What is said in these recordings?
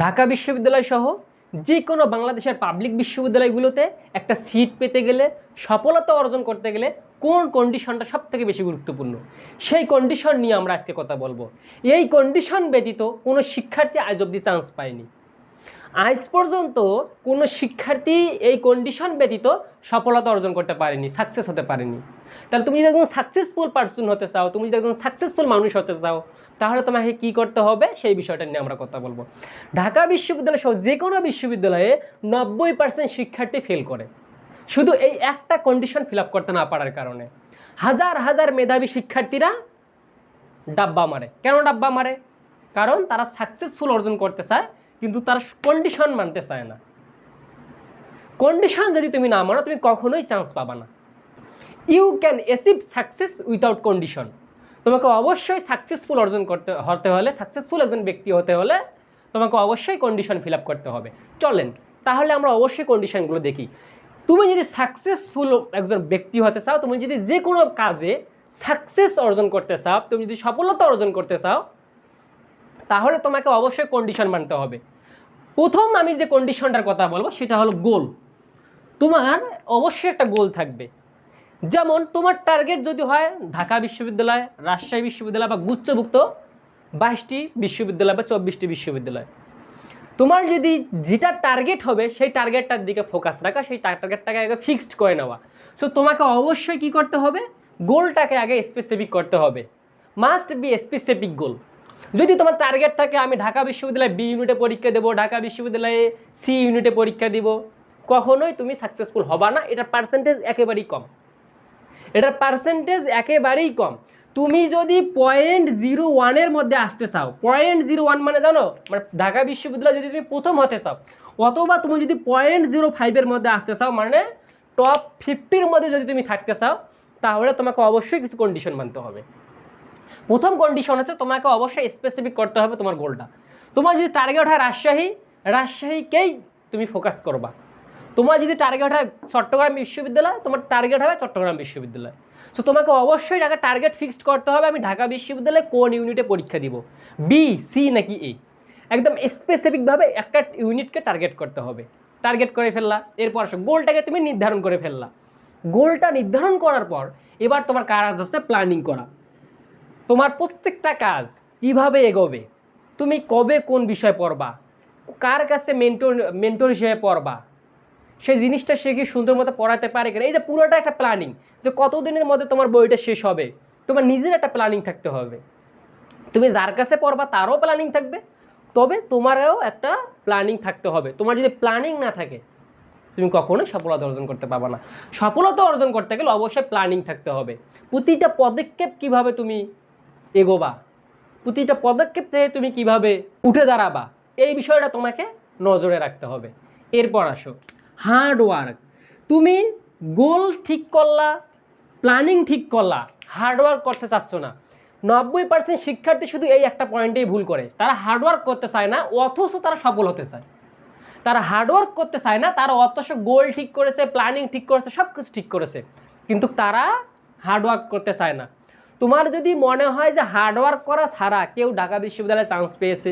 ঢাকা বিশ্ববিদ্যালয় সহ যে কোনো বাংলাদেশের পাবলিক বিশ্ববিদ্যালয়গুলোতে একটা সিট পেতে গেলে, সফলতা অর্জন করতে গেলে কোন কন্ডিশনটা সব থেকে বেশি গুরুত্বপূর্ণ? সেই কন্ডিশন নিয়ে আমরা আজকে কথা বলব। এই কন্ডিশন ব্যতীত কোনো শিক্ষার্থী আজ অব্দি চান্স পায়নি। আজ পর্যন্ত কোনো শিক্ষার্থী এই কন্ডিশন ব্যতীত সফলতা অর্জন করতে পারেনি সাকসেস হতে পারেনি। তাহলে তুমি যদি একজন সাকসেসফুল পার্সন হতে চাও, তুমি যদি একজন সাকসেসফুল মানুষ হতে চাও, তাহলে তোমাকে কী করতে হবে? সেই বিষয়টা নিয়ে আমরা কথা বলব। ঢাকা বিশ্ববিদ্যালয় সহ যে কোনো বিশ্ববিদ্যালয়ে নব্বই পার্সেন্ট শিক্ষার্থী ফেল করে। শুধু এই একটা কন্ডিশন ফিল আপ করতে না পারার কারণে। হাজার হাজার মেধাবী শিক্ষার্থীরা ডাব্বা মারে। কেন ডাব্বা মারে? কারণ তারা সাকসেসফুল অর্জন করতে চায়, কিন্তু তারা কন্ডিশন মানতে চায় না। কন্ডিশন যদি তুমি না মানো, তুমি কখনোই চান্স পাবা না। You can achieve success without condition তোমাকে অবশ্যই সাকসেসফুল অর্জন করতে, হতে হলে সাকসেসফুল একজন ব্যক্তি হতে হলে তোমাকে অবশ্যই কন্ডিশন ফিল আপ করতে হবে। চলেন, তাহলে আমরা অবশ্যই কন্ডিশনগুলো দেখি। তুমি যদি সাকসেসফুল একজন ব্যক্তি হতে চাও, তুমি যদি যে কোনো কাজে সাকসেস অর্জন করতে চাও, তুমি যদি সফলতা অর্জন করতে চাও, তাহলে তোমাকে অবশ্যই কন্ডিশন মানতে হবে। প্রথম আমি যে কন্ডিশনটার কথা বলব, সেটা হলো গোল তোমার অবশ্যই একটা গোল থাকবে। যেমন তোমার টার্গেট যদি হয় ঢাকা বিশ্ববিদ্যালয়, রাজশাহী বিশ্ববিদ্যালয় বা গুচ্ছভুক্ত বাইশটি বিশ্ববিদ্যালয় বা চব্বিশটি বিশ্ববিদ্যালয়। তোমার যদি যেটা টার্গেট হবে সেই টার্গেটটার দিকে ফোকাস রাখা, সেই টার্গেটটাকে আগে ফিক্সড করে নেওয়া। সো তোমাকে অবশ্যই কি করতে হবে? গোলটাকে আগে স্পেসিফিক করতে হবে। মাস্ট বি স্পেসিফিক গোল যদি তোমার টার্গেট থাকে, আমি ঢাকা বিশ্ববিদ্যালয়ে বি ইউনিটে পরীক্ষা দেবো, ঢাকা বিশ্ববিদ্যালয়ে সি ইউনিটে পরীক্ষা দিব, কখনোই তুমি সাকসেসফুল হবা না। এটা পার্সেন্টেজ একেবারেই কম। এটার পার্সেন্টেজ একেবারেই কম। তুমি যদি পয়েন্ট জিরো ওয়ানের মধ্যে আসতে চাও পয়েন্ট জিরো ওয়ান মানে জানো? মানে ঢাকা বিশ্ববিদ্যালয় যদি তুমি প্রথম হতে চাও, অথবা তুমি যদি পয়েন্ট জিরো ফাইভের মধ্যে আসতে চাও মানে টপ ফিফটির মধ্যে যদি তুমি থাকতে চাও, তাহলে তোমাকে অবশ্যই কিছু কন্ডিশন মানতে হবে। প্রথম কন্ডিশন হচ্ছে তোমাকে অবশ্যই স্পেসিফিক করতে হবে তোমার গোলটা তোমার যদি টার্গেট হয় রাজশাহী, রাজশাহীকেই তুমি ফোকাস করবা। তোমার যদি টার্গেট হয় চট্টগ্রাম বিশ্ববিদ্যালয়, তোমার টার্গেট হবে চট্টগ্রাম বিশ্ববিদ্যালয়। সো তোমাকে অবশ্যই ঢাকা টার্গেট ফিক্সড করতে হবে, আমি ঢাকা বিশ্ববিদ্যালয়ে কোন ইউনিটে পরীক্ষা দিব? বি সি নাকি এ একদম স্পেসিফিকভাবে একটা ইউনিটকে টার্গেট করতে হবে। টার্গেট করে ফেললা, এরপর গোলটাকে তুমি নির্ধারণ করে ফেললা। গোলটা নির্ধারণ করার পর, এবার তোমার কাজ হচ্ছে প্ল্যানিং করা। তোমার প্রত্যেকটা কাজ কীভাবে এগোবে? তুমি কবে কোন বিষয় পড়বা? কার কাছে মেন্টর মেন্টর হিসেবে পড়বা? সেই জিনিসটা সে কি সুন্দর মতো পড়াতে পারে কিনা? এই যে পুরোটা একটা প্ল্যানিং যে কতদিনের মধ্যে তোমার বইটা শেষ হবে? তোমার নিজের একটা প্ল্যানিং থাকতে হবে। তুমি যার কাছে পড়বা তারও প্ল্যানিং থাকবে, তবে তোমারও একটা প্ল্যানিং থাকতে হবে। তোমার যদি প্ল্যানিং না থাকে, তুমি কখনোই সফলতা অর্জন করতে পারবে না। সফলতা অর্জন করতে গেলে অবশ্যই প্ল্যানিং থাকতে হবে। প্রতিটা পদক্ষেপ কীভাবে তুমি এগোবা? প্রতিটা পদক্ষেপ থেকে তুমি কীভাবে উঠে দাঁড়াবা? এই বিষয়টা তোমাকে নজরে রাখতে হবে। এরপর আসো। হার্ড ওয়ার্ক তুমি গোল ঠিক করলা, প্ল্যানিং ঠিক করলা হার্ড ওয়ার্ক করতে চাচ্ছ না। নব্বই পার্সেন্ট শিক্ষার্থী শুধু এই একটা পয়েন্টেই ভুল করে। তারা হার্ড ওয়ার্ক করতে চায় না, অথচ তারা সফল হতে চায়। তারা হার্ডওয়ার্ক করতে চায় না, তারা অথচ গোল ঠিক করেছে, প্ল্যানিং ঠিক করেছে সব কিছু ঠিক করেছে। কিন্তু তারা হার্ডওয়ার্ক করতে চায় না। তোমার যদি মনে হয় যে হার্ডওয়ার্ক করা ছাড়া কেউ ঢাকা বিশ্ববিদ্যালয়ে চান্স পেয়েছে,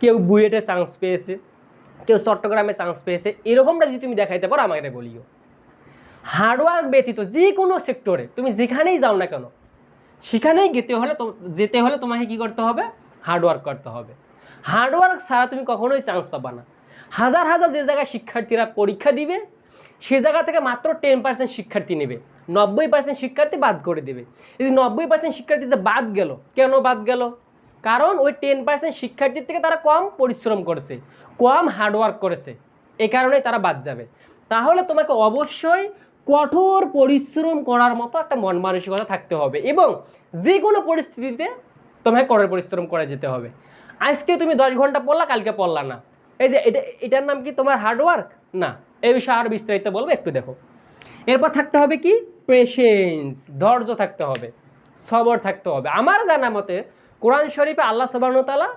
কেউ বুয়েটে চান্স পেয়েছে কেউ চট্টগ্রামে চান্স পেয়েছে, এরকমটা যদি তুমি দেখাইতে পারো, আমাকে বলিও। হার্ডওয়ার্ক ব্যতীত যে কোনো সেক্টরে তুমি যেখানেই যাও না কেন, সেখানেই যেতে হলে যেতে হলে তোমাকে কী করতে হবে? হার্ডওয়ার্ক করতে হবে। হার্ডওয়ার্ক ছাড়া তুমি কখনোই চান্স পাবা না। হাজার হাজার যে জায়গায় শিক্ষার্থীরা পরীক্ষা দিবে, সে জায়গা থেকে মাত্র টেন পার্সেন্ট শিক্ষার্থী নেবে। নব্বই পার্সেন্ট শিক্ষার্থী বাদ করে দেবে। যদি নব্বই পার্সেন্ট শিক্ষার্থী যে বাদ গেল, কেন বাদ গেল? কারণ ওই টেন পার্সেন্ট শিক্ষার্থীর থেকে তারা কম পরিশ্রম করেছে। কম হার্ডওয়ার্ক করেছে। এ কারণেই তারা বাদ যাবে। তাহলে তোমাকে অবশ্যই কঠোর পরিশ্রম করার মতো একটা মন মানসিকতা থাকতে হবে এবং যে কোনো পরিস্থিতিতে তোমাকে কঠোর পরিশ্রম করে যেতে হবে। আজকে তুমি দশ ঘণ্টা পড়লা, কালকে পড়লা না। এই যে এটা, এটার নাম কি তোমার হার্ডওয়ার্ক না। এই বিষয়ে আরও বিস্তারিত বলব, একটু দেখো। এরপর থাকতে হবে কি? পেশেন্স ধৈর্য থাকতে হবে, সবর থাকতে হবে। আমার জানা মতে কোরআন শরীফে আল্লাহ সুবাহতালা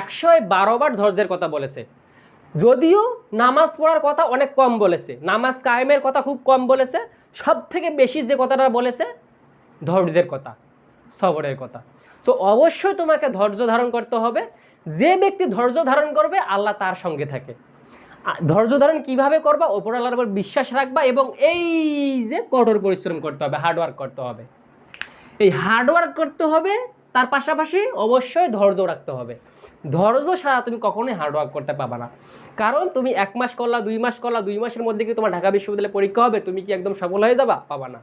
একশো বারোবার ধৈর্যের কথা বলেছে। যদিও নামাজ পড়ার কথা অনেক কম বলেছে। নামাজ কায়েমের কথা খুব কম বলেছে। সব থেকে বেশি যে কথাটা বলেছে ধৈর্যের কথা সবরের কথা। তো অবশ্যই তোমাকে ধৈর্য ধারণ করতে হবে। যে ব্যক্তি ধৈর্য ধারণ করবে আল্লাহ তার সঙ্গে থাকে। ধৈর্য ধারণ কীভাবে করবা? ওপর আল্লাহর উপর বিশ্বাস রাখবা এবং এই যে কঠোর পরিশ্রম করতে হবে হার্ডওয়ার্ক করতে হবে। এই হার্ডওয়ার্ক করতে হবে তার পাশাপাশি অবশ্যই ধৈর্য রাখতে হবে। ধৈর্য ছাড়া তুমি কখনোই হার্ডওয়ার্ক করতে পারবে না। কারণ তুমি এক মাস করলা, দুই মাস করলা, দুই মাসের মধ্যে কি তোমার ঢাকা বিশ্ববিদ্যালয়ে পরীক্ষা হবে? তুমি কি একদম সফল হয়ে যাবা? পাবা না।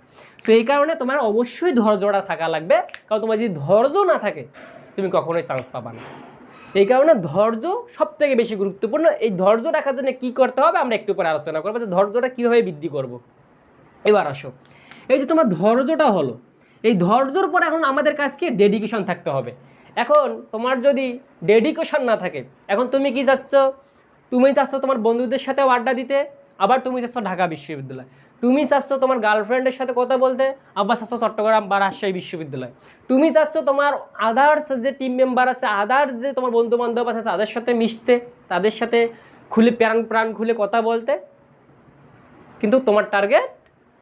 তো এই কারণে তোমার অবশ্যই ধৈর্যটা থাকা লাগবে। কারণ তোমার যদি ধৈর্য না থাকে, তুমি কখনোই চান্স পাবা না। এই কারণে ধৈর্য সব থেকে বেশি গুরুত্বপূর্ণ। এই ধৈর্য রাখার জন্য কী করতে হবে? আমরা একটু পরে আলোচনা করব যে ধৈর্যটা কীভাবে বৃদ্ধি করব। এবার আসো। এই যে তোমার ধৈর্যটা হলো, এই ধৈর্যর পর এখন আমাদের কাছকে ডেডিকেশন থাকতে হবে। এখন তোমার যদি ডেডিকেশন না থাকে, এখন তুমি কি চাচ্ছ? তুমি চাচ্ছ তোমার বন্ধুদের সাথে আড্ডা দিতে, আবার তুমি চাচ্ছ ঢাকা বিশ্ববিদ্যালয়। তুমি চাচ্ছ তোমার গার্লফ্রেন্ডের সাথে কথা বলতে, আবার চাচ্ছ চট্টগ্রাম বা রাজশাহী বিশ্ববিদ্যালয়। তুমি চাচ্ছ তোমার আদার্স যে টিম মেম্বার আছে আদার্স যে তোমার বন্ধু বান্ধব আছে, তাদের সাথে মিশতে, তাদের সাথে খুলে প্রাণ প্রাণ খুলে কথা বলতে। কিন্তু তোমার টার্গেট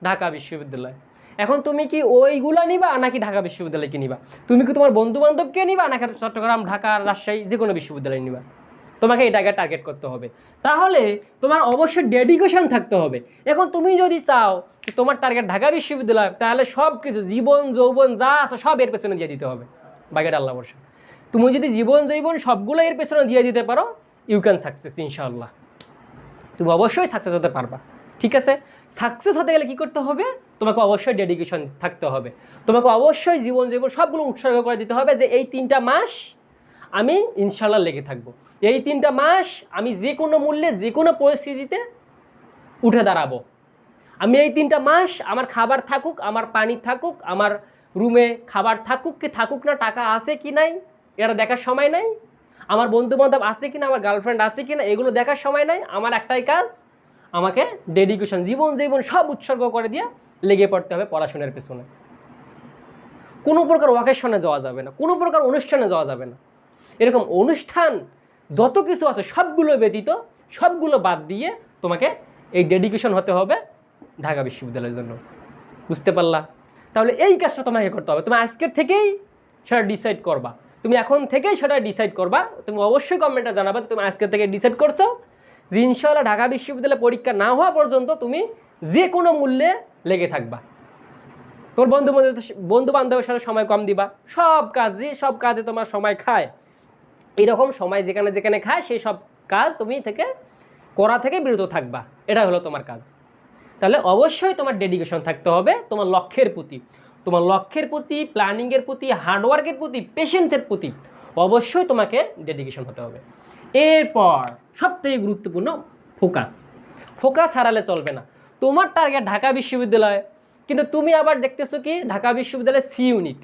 ঢাকা বিশ্ববিদ্যালয়। এখন তুমি কি ওইগুলা নিবা নাকি ঢাকা বিশ্ববিদ্যালয়কে নিবা? তুমি কি তোমার বন্ধু বান্ধবকে নিবা নাকি চট্টগ্রাম, ঢাকা, রাজশাহী যে কোনো বিশ্ববিদ্যালয় নিবা? তোমাকে এটাকে টার্গেট করতে হবে। তাহলে তোমার অবশ্যই ডেডিকেশন থাকতে হবে। এখন তুমি যদি চাও তোমার টার্গেট ঢাকা বিশ্ববিদ্যালয়, তাহলে সব কিছু জীবন, যৌবন যা আছে সব এর পেছনে দিয়ে দিতে হবে। বাকিটা আল্লাহ বর্ষা। তুমি যদি জীবন, যৌবন সবগুলো এর পেছনে দিয়ে দিতে পারো ইউ ক্যান সাকসেস ইনশাল্লাহ তুমি অবশ্যই সাকসেস হতে পারবা। ঠিক আছে? সাকসেস হতে গেলে কী করতে হবে? তোমাকে অবশ্যই ডেডিকেশন থাকতে হবে। তোমাকে অবশ্যই জীবন জীবন সবগুলো উৎসর্গ করে দিতে হবে যে এই তিনটা মাস আমি ইনশাল্লাহ লেগে থাকব। এই তিনটা মাস আমি যে কোনো মূল্যে, যে কোনো পরিস্থিতিতে উঠে দাঁড়াবো। আমি এই তিনটা মাস আমার খাবার থাকুক, আমার পানি থাকুক, আমার রুমে খাবার থাকুক কি থাকুক না, টাকা আছে কি নাই, এটা দেখার সময় নাই। আমার বন্ধু বান্ধব আছে কি না আমার গার্লফ্রেন্ড আছে কি না এগুলো দেখার সময় নাই। আমার একটাই কাজ আমাকে ডেডিকেশন জীবন জীবন সব উৎসর্গ করে দিয়ে লেগে পড়তে হবে পড়াশোনার পেছনে। কোনো প্রকার ওয়াকেশনে যাওয়া যাবে না, কোনো প্রকার অনুষ্ঠানে যাওয়া যাবে না। এরকম অনুষ্ঠান যত কিছু আছে সবগুলো ব্যতীত সবগুলো বাদ দিয়ে তোমাকে এই ডেডিকেশন হতে হবে ঢাকা বিশ্ববিদ্যালয়ের জন্য। বুঝতে পারলা? তাহলে এই কাজটা তোমাকে করতে হবে। তুমি আজকের থেকেই সেটা ডিসাইড করবা। তুমি এখন থেকেই সেটা ডিসাইড করবা। তুমি অবশ্যই কমেন্টটা জানাবা যে তুমি আজকের থেকে ডিসাইড করছ। যে ইনশাল্লাহ ঢাকা বিশ্ববিদ্যালয়ে পরীক্ষা না হওয়া পর্যন্ত তুমি যে কোনো মূল্যে লেগে থাকবা। তোর বন্ধু বন্ধু বান্ধবের সাথে সময় কম দিবা। সব কাজে সব কাজে তোমার সময় খায়। এরকম সময় যেখানে যেখানে খায়, সেই সব কাজ তুমি থেকে, করা থেকে বিরত থাকবা। এটা হলো তোমার কাজ। তাহলে অবশ্যই তোমার ডেডিকেশন থাকতে হবে, তোমার লক্ষ্যের প্রতি। তোমার লক্ষ্যের প্রতি প্ল্যানিংয়ের প্রতি হার্ডওয়ার্কের প্রতি পেশেন্সের প্রতি, অবশ্যই তোমাকে ডেডিকেশন হতে হবে। এরপর সবথেকে গুরুত্বপূর্ণ ফোকাস। ফোকাস হারালে চলবে না। তোমার টার্গেট ঢাকা বিশ্ববিদ্যালয়। কিন্তু তুমি আবার দেখতেছো কি? ঢাকা বিশ্ববিদ্যালয়ের সি ইউনিট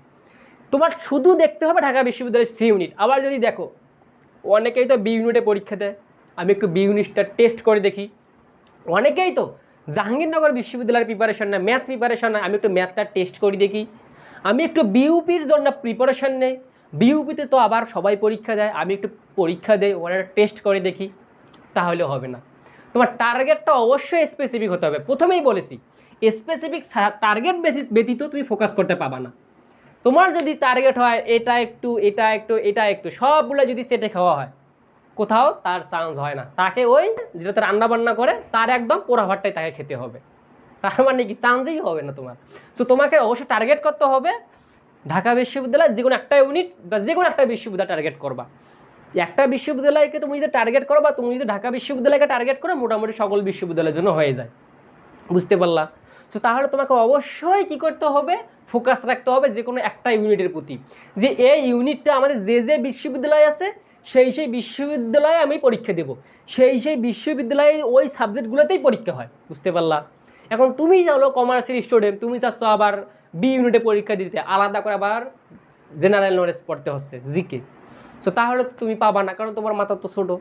তোমার শুধু দেখতে হবে ঢাকা বিশ্ববিদ্যালয়ের সি ইউনিট আবার যদি দেখো, অনেকেই তো বি ইউনিটে পরীক্ষা দেয়। আমি একটু বি ইউনিটটা টেস্ট করে দেখি। অনেকেই তো জাহাঙ্গীরনগর বিশ্ববিদ্যালয়ের প্রিপারেশন নেয় ম্যাথ প্রিপারেশন না আমি একটু ম্যাথটা টেস্ট করে দেখি। আমি একটু বিউপির জন্য প্রিপারেশন নেই। বিউপিতে তো আবার সবাই পরীক্ষা দেয়। আমি একটু পরীক্ষা দেয় ওরা টেস্ট করে দেখি, তাহলে হবে না। তোমার টার্গেটটা অবশ্যই স্পেসিফিক হতে হবে। প্রথমেই বলেছি স্পেসিফিক টার্গেট বেসিস ব্যতীত তুমি ফোকাস করতে পাবা না। তোমার যদি টার্গেট হয়, এটা একটু এটা একটু এটা একটু, সবগুলো যদি সেটে খাওয়া হয়, কোথাও তার চান্স হয় না। তাকে ওই যেটাতে রান্না বান্না করে, তার একদম পোড়া ভাতটাই তাকে খেতে হবে। তার মানে কি? চান্সই হবে না তোমার। সো তোমাকে অবশ্যই টার্গেট করতে হবে। ঢাকা বিশ্ববিদ্যালয় যে কোনো একটা ইউনিট বা যে কোনো একটা বিশ্ববিদ্যালয় টার্গেট করবা। একটা বিশ্ববিদ্যালয়কে তুমি যদি টার্গেট করো বা তুমি যদি ঢাকা বিশ্ববিদ্যালয়কে টার্গেট করো, মোটামুটি সকল বিশ্ববিদ্যালয়ের জন্য হয়ে যায়। বুঝতে পারলা সো তাহলে তোমাকে অবশ্যই কি করতে হবে? ফোকাস রাখতে হবে যে কোনো একটা ইউনিটের প্রতি। যে এই ইউনিটটা আমাদের যে যে বিশ্ববিদ্যালয় আছে, সেই সেই বিশ্ববিদ্যালয়ে আমি পরীক্ষা দেব। সেই সেই বিশ্ববিদ্যালয়ে ওই সাবজেক্টগুলোতেই পরীক্ষা হয়। বুঝতে পারলা? এখন তুমি হলো কমার্সের স্টুডেন্ট তুমি চাচ্ছ আবার বি ইউনিটে পরীক্ষা দিতে। আলাদা করে আবার জেনারেল নলেজ পড়তে হচ্ছে জিকে সো তাহলে তুমি পাবা না, কারণ তোমার মাথা তো ছোটো।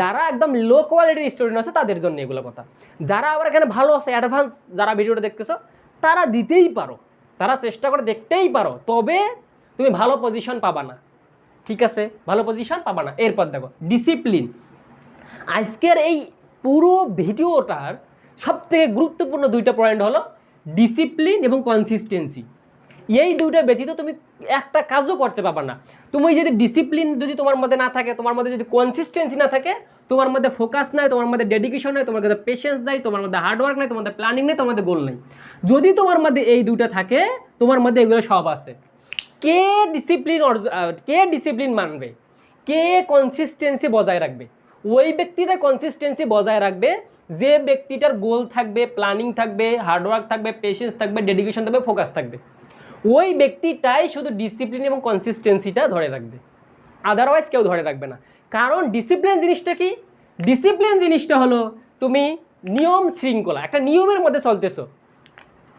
যারা একদম লো কোয়ালিটির স্টুডেন্ট আছে, তাদের জন্য এগুলো কথা। যারা আবার এখানে ভালো আছে অ্যাডভান্স যারা ভিডিওটা দেখতেছো, তারা দিতেই পারো। তারা চেষ্টা করে দেখতেই পারো। তবে তুমি ভালো পজিশন পাবা না। ঠিক আছে? ভালো পজিশন পাবা না। এরপর দেখো ডিসিপ্লিন আজকের এই পুরো ভিডিওটার সবথেকে গুরুত্বপূর্ণ দুইটা পয়েন্ট হলো ডিসিপ্লিন এবং কনসিস্টেন্সি এই দুইটা ব্যতীত তুমি একটা কাজও করতে পারবে না তুমি যদি ডিসিপ্লিন যদি তোমার মধ্যে না থাকে তোমার মধ্যে যদি কনসিস্টেন্সি না থাকে তোমার মধ্যে ফোকাস নাই তোমার মধ্যে ডেডিকেশন নাই তোমার মধ্যে পেশেন্স নাই তোমার মধ্যে হার্ডওয়ার্ক নাই তোমার মধ্যে প্ল্যানিং নেই তোমার মধ্যে গোল নেই যদি তোমার মধ্যে এই দুইটা থাকে তোমার মধ্যে এগুলো সব আছে কে ডিসিপ্লিন কে ডিসিপ্লিন মানবে কে কনসিস্টেন্সি বজায় রাখবে ওই ব্যক্তিটা কনসিস্টেন্সি বজায় রাখবে যে ব্যক্তিটার গোল থাকবে প্ল্যানিং থাকবে হার্ডওয়ার্ক থাকবে পেশেন্স থাকবে ডেডিকেশন থাকবে ফোকাস থাকবে ওই ব্যক্তিটাই শুধু ডিসিপ্লিন এবং কনসিস্টেন্সিটা ধরে রাখবে। আদারওয়াইজ কেউ ধরে রাখবে না। কারণ ডিসিপ্লিন জিনিসটা কি? ডিসিপ্লিন জিনিসটা হলো তুমি নিয়ম শৃঙ্খলা, একটা নিয়মের মধ্যে চলতেছো।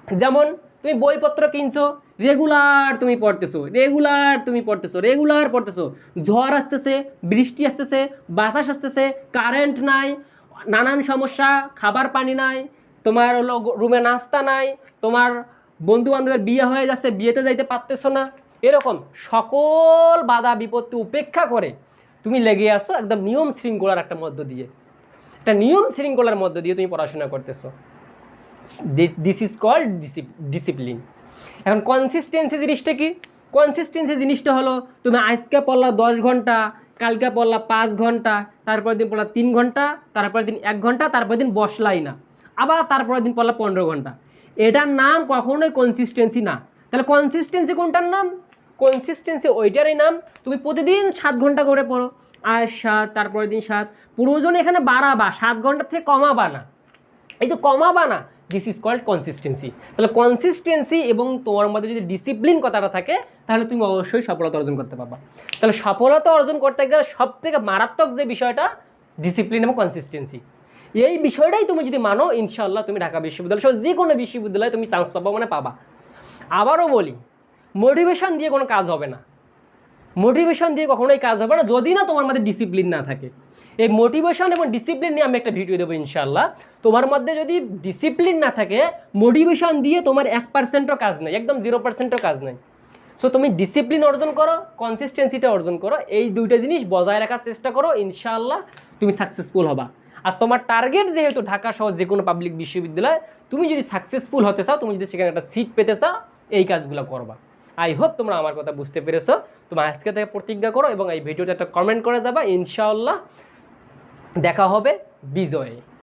যেমন তুমি বইপত্র কিনছো রেগুলার তুমি পড়তেছো রেগুলার তুমি পড়তেছো রেগুলার পড়তেছো। ঝড় আসতেছে, বৃষ্টি আসতেছে, বাতাস আসতেছে কারেন্ট নাই, নানান সমস্যা, খাবার পানি নাই, তোমার হলো রুমে নাস্তা নাই, তোমার বন্ধু বান্ধবের বিয়ে হয়ে যাচ্ছে, বিয়েতে যাইতে পারতেছো না। এরকম সকল বাধা বিপত্তি উপেক্ষা করে তুমি লেগে আসো একদম নিয়ম শৃঙ্খলার একটা মধ্য দিয়ে। একটা নিয়ম শৃঙ্খলার মধ্য দিয়ে তুমি পড়াশোনা করতেছো। দিস ইজ কল্ড ডিসিপ্লিন এখন কনসিস্টেন্সি জিনিসটা কি? কনসিস্টেন্সি জিনিসটা হলো, তুমি আজকে পড়লা দশ ঘণ্টা, কালকে পড়লা পাঁচ ঘণ্টা, তারপর দিন পড়লা তিন ঘণ্টা, তারপর দিন এক ঘণ্টা, তারপর দিন বসলাই না। আবার তারপরের দিন পড়লা পনেরো ঘণ্টা। এটার নাম কখনোই কনসিস্টেন্সি না। তাহলে কনসিস্টেন্সি কোনটার নাম? কনসিস্টেন্সি ওইটারই নাম। তুমি প্রতিদিন সাত ঘণ্টা করে পড়ো। আজ সাত, তারপরের দিন সাত। প্রয়োজন এখানে বাড়াবা, সাত ঘণ্টা থেকে কমাবা না। এই যে কমাবা না দিস ইজ কল্ড কনসিস্টেন্সি তাহলে কনসিস্টেন্সি এবং তোমার মধ্যে যদি ডিসিপ্লিন কথাটা থাকে, তাহলে তুমি অবশ্যই সফলতা অর্জন করতে পারবা। তাহলে সফলতা অর্জন করতে গেলে সব থেকে মারাত্মক যে বিষয়টা ডিসিপ্লিন এবং কনসিস্টেন্সি এই বিষয়টাই তুমি যদি মানো ইনশাল্লাহ তুমি ঢাকা বিশ্ববিদ্যালয় সহ যে কোনো বিশ্ববিদ্যালয়ে তুমি চান্স পাবা মানে পাবা। আবারও বলি মোটিভেশন দিয়ে কোনো কাজ হবে না। মোটিভেশন দিয়ে কখনোই কাজ হবে না, যদি না তোমার মধ্যে ডিসিপ্লিন না থাকে। এই মোটিভেশন এবং ডিসিপ্লিন নিয়ে আমি একটা ভিডিও দেবো ইনশাল্লাহ তোমার মধ্যে যদি ডিসিপ্লিন না থাকে মোটিভেশন দিয়ে তোমার এক পার্সেন্টও কাজ নেই, একদম জিরো পার্সেন্টও কাজ নেই। সো তুমি ডিসিপ্লিন অর্জন করো কনসিস্টেন্সিটা অর্জন করো, এই দুইটা জিনিস বজায় রাখার চেষ্টা করো ইনশাল্লাহ তুমি সাকসেসফুল হবা। আর তোমার টার্গেট যেহেতু ঢাকা সহ যে কোনো পাবলিক বিশ্ববিদ্যালয়, তুমি যদি সাকসেসফুল হতে চাও, তুমি যদি সেখানে একটা সিট পেতে চাও, এই কাজগুলো করবা। আই হোপ তোমরা আমার কথা বুঝতে পেরেছ। তোমরা আজকে থেকে প্রতিজ্ঞা করো এবং এই ভিডিওতে একটা কমেন্ট করে যাবা। ইনশাআল্লাহ দেখা হবে বিজয়ে।